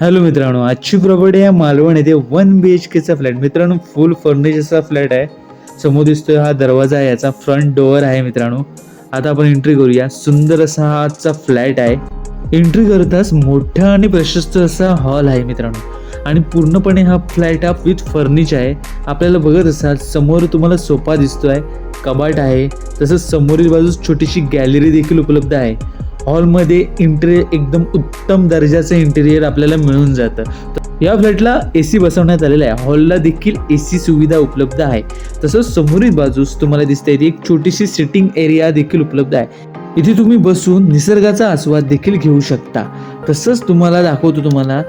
Hello मित्रांनो आजची property आहे मालवण येथे वन बी एच केचा फ्लॅट. मित्रांनो फुल फर्निचरचा फ्लॅट आहे. समोर दिसतोय हा दरवाजा आहे याचा फ्रंट डोअर आहे मित्रांनो. आता आपण एंट्री करूया. सुंदर असा हा आजचा फ्लॅट आहे. एंट्री करताच मोठा आणि प्रशस्त असा हॉल आहे मित्रांनो. आणि पूर्णपणे हा फ्लॅट हा विथ फर्निचर आहे. आपल्याला बघत असाल समोर तुम्हाला सोफा आहे कबाट आहे. तसंच समोरील बाजूस छोटीशी गॅलरी देखील उपलब्ध आहे. हॉलमध्ये इंटेरियर एकदम उत्तम दर्जाचं इंटेरियर आपल्याला मिळून जातं. या फ्लॅटला ए सी बसवण्यात आलेला आहे. हॉलला देखील ए सी सुविधा उपलब्ध आहे. तसंच समोरील बाजूस तुम्हाला दिसते ती एक छोटीशी सिटिंग एरिया देखील उपलब्ध आहे. इथे तुम्ही बसून निसर्गाचा आस्वाद देखील घेऊ शकता. तसंच तुम्हाला दाखवतो तुम्हाला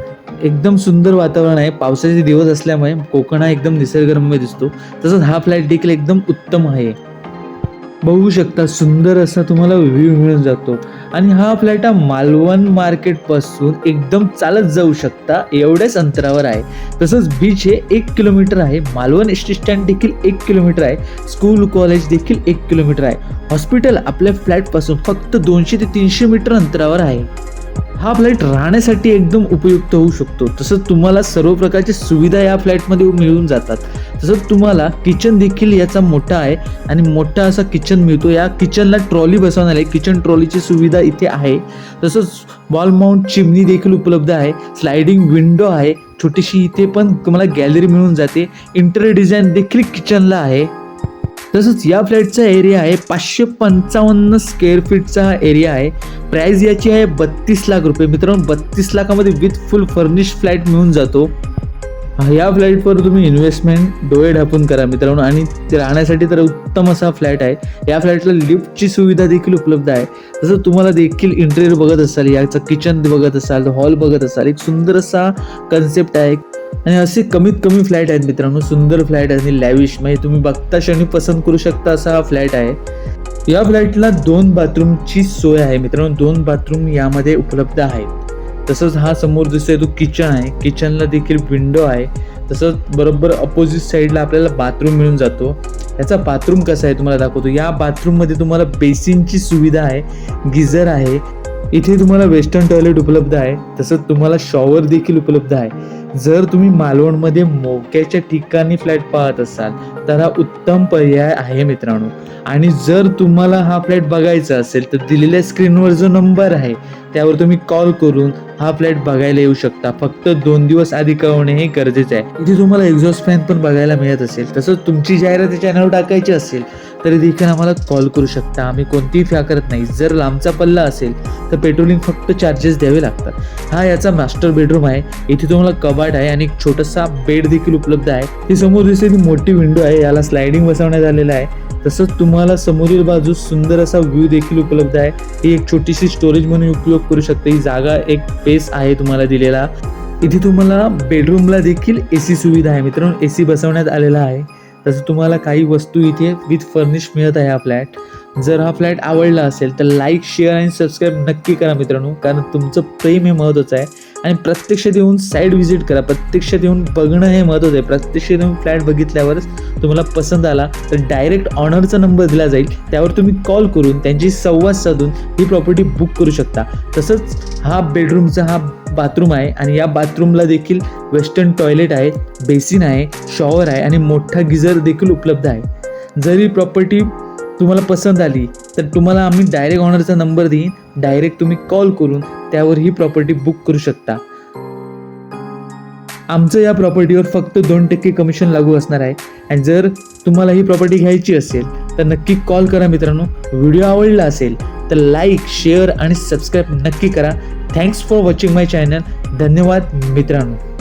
एकदम सुंदर वातावरण आहे. पावसाचे दिवस असल्यामुळे कोकण हा एकदम निसर्गरम्य दिसतो. तसंच हा फ्लॅट देखील एकदम उत्तम आहे. बघू शकता सुंदर असा तुम्हाला व्ह्यू मिळून जातो. आणि हा फ्लॅट हा मालवण मार्केटपासून एकदम चालत जाऊ शकता एवढ्याच अंतरावर आहे. तसंच बीच हे एक किलोमीटर आहे मालवण एस टी स्टँड देखील एक किलोमीटर आहे स्कूल कॉलेज देखील एक किलोमीटर आहे. हॉस्पिटल आपल्या फ्लॅटपासून फक्त दोनशे ते तीनशे मीटर अंतरावर आहे. हा फ्लॅट राहण्यासाठी एकदम उपयुक्त होऊ शकतो. तसंच तुम्हाला सर्व प्रकारची सुविधा या फ्लॅटमध्ये मिळून जातात. तसंच तुम्हाला किचन देखील याचा मोठा आहे आणि मोठा असा किचन मिळतो. या किचनला ट्रॉली बसवणार आहे किचन ट्रॉलीची सुविधा इथे आहे. तसंच वॉल माउंट चिमणी देखील उपलब्ध आहे. स्लायडिंग विंडो आहे. छोटीशी इथे पण तुम्हाला गॅलरी मिळून जाते. इंटेरियर डिझाईन देखील किचनला आहे. तसंच या फ्लॅटचा एरिया आहे पाचशे पंचावन्न स्क्वेअर फीटचा हा एरिया आहे. प्राईज याची आहे बत्तीस लाख रुपये. मित्रांनो बत्तीस लाखामध्ये विथ फुल फर्निश फ्लॅट मिळून जातो. या फ्लॅटवर तुम्ही इन्व्हेस्टमेंट डोळे ढापून करा मित्रांनो. आणि ते राहण्यासाठी तर उत्तम असा फ्लॅट आहे. या फ्लॅटला लिफ्टची सुविधा देखील उपलब्ध आहे. जसं तुम्हाला देखील इंटेरियर बघत असाल याचं किचन बघत असाल हॉल बघत असाल एक सुंदर असा कन्सेप्ट आहे. आणि असे कमीत कमी फ्लॅट आहेत मित्रांनो सुंदर फ्लॅट आणि लॅविश म्हणजे तुम्ही बघता क्षणी पसंत करू शकता असा हा फ्लॅट आहे. या फ्लॅटला दोन बाथरूमची सोय आहे मित्रांनो दोन बाथरूम यामध्ये उपलब्ध आहेत. तसंच हा समोर दिसतोय तो किचन आहे. किचनला देखील विंडो आहे. तसंच बरोबर अपोजिट साईडला आपल्याला बाथरूम मिळून जातो. याचा बाथरूम कसा आहे तुम्हाला दाखवतो. या बाथरूममध्ये तुम्हाला बेसिनची सुविधा आहे गिझर आहे. इथे तुम्हाला वेस्टर्न टॉयलेट उपलब्ध आहे. तसंच तुम्हाला शॉवर देखील उपलब्ध आहे. जर तुम्ही मालवणमध्ये मोक्याच्या ठिकाणी फ्लॅट पाहत असाल तर हा उत्तम पर्याय आहे मित्रांनो. आणि जर तुम्हाला हा फ्लॅट बघायचा असेल तर दिलेल्या स्क्रीनवर जो नंबर आहे त्यावर तुम्ही कॉल करून हा फ्लॅट बघायला येऊ शकता. फक्त दोन दिवस आधी कळवणे हे गरजेचं आहे. इथे तुम्हाला एक्झॉस्ट फॅन पण बघायला मिळत असेल. तसंच तुमची जाहिरात चॅनलवर टाकायची असेल तरी देखील आम्हाला कॉल करू शकता. आम्ही कोणतीही फ्या करत नाही. जर लांबचा पल्ला असेल तर पेट्रोलिंग फक्त चार्जेस द्यावे लागतात. हा याचा मास्टर बेडरूम आहे. इथे तुम्हाला कबाट आहे आणि एक छोटासा बेड देखील उपलब्ध आहे. ही समोर दिसते ती मोठी विंडो आहे. याला स्लायडिंग बसवण्यात आलेलं आहे. तसंच तुम्हाला समोरील बाजूस सुंदर असा व्ह्यू देखील उपलब्ध आहे. ही एक छोटीशी स्टोरेज म्हणून उपयोग करू शकते. ही जागा एक स्पेस आहे तुम्हाला दिलेला. इथे तुम्हाला बेडरूमला देखील ए सी सुविधा आहे. मित्रांनो ए सी बसवण्यात आलेला आहे. तसं तुम्हाला काही वस्तू इथे विथ फर्निश मिळत आहे हा फ्लॅट जर हा फ्लॅट आवडला असेल तर लाईक शेअर आणि सबस्क्राईब नक्की करा मित्रांनो. कारण तुमचं प्रेम हे महत्त्वाचं आहे. आणि प्रत्यक्षात येऊन साईड व्हिजिट करा. प्रत्यक्षात येऊन बघणं हे महत्त्वाचं आहे. प्रत्यक्षात येऊन फ्लॅट बघितल्यावरच तुम्हाला पसंत आला तर डायरेक्ट ऑनरचा नंबर दिला जाईल. त्यावर तुम्ही कॉल करून त्यांची संवाद साधून ही प्रॉपर्टी बुक करू शकता. तसंच हा बेडरूमचा हा बाथरूम आहे आणि या बाथरूमला देखील वेस्टर्न टॉयलेट आहे बेसिन आहे शॉवर आहे आणि मोठा गिझर देखील उपलब्ध आहे. जरी प्रॉपर्टी तुम्हाला पसंत आली तर तुम्हाला आम्ही डायरेक्ट ऑनरचा नंबर देईन डायरेक्ट तुम्ही कॉल करून त्यावर ही प्रॉपर्टी बुक करू शकता. आमचं या प्रॉपर्टीवर फक्त दोन टक्के कमिशन लागू असणार आहे. आणि जर तुम्हाला ही प्रॉपर्टी घ्यायची असेल तर नक्की कॉल करा मित्रांनो. व्हिडिओ आवडला असेल तर लाईक शेअर आणि सबस्क्राईब नक्की करा. Thanks for watching my channel धन्यवाद मित्रांनो.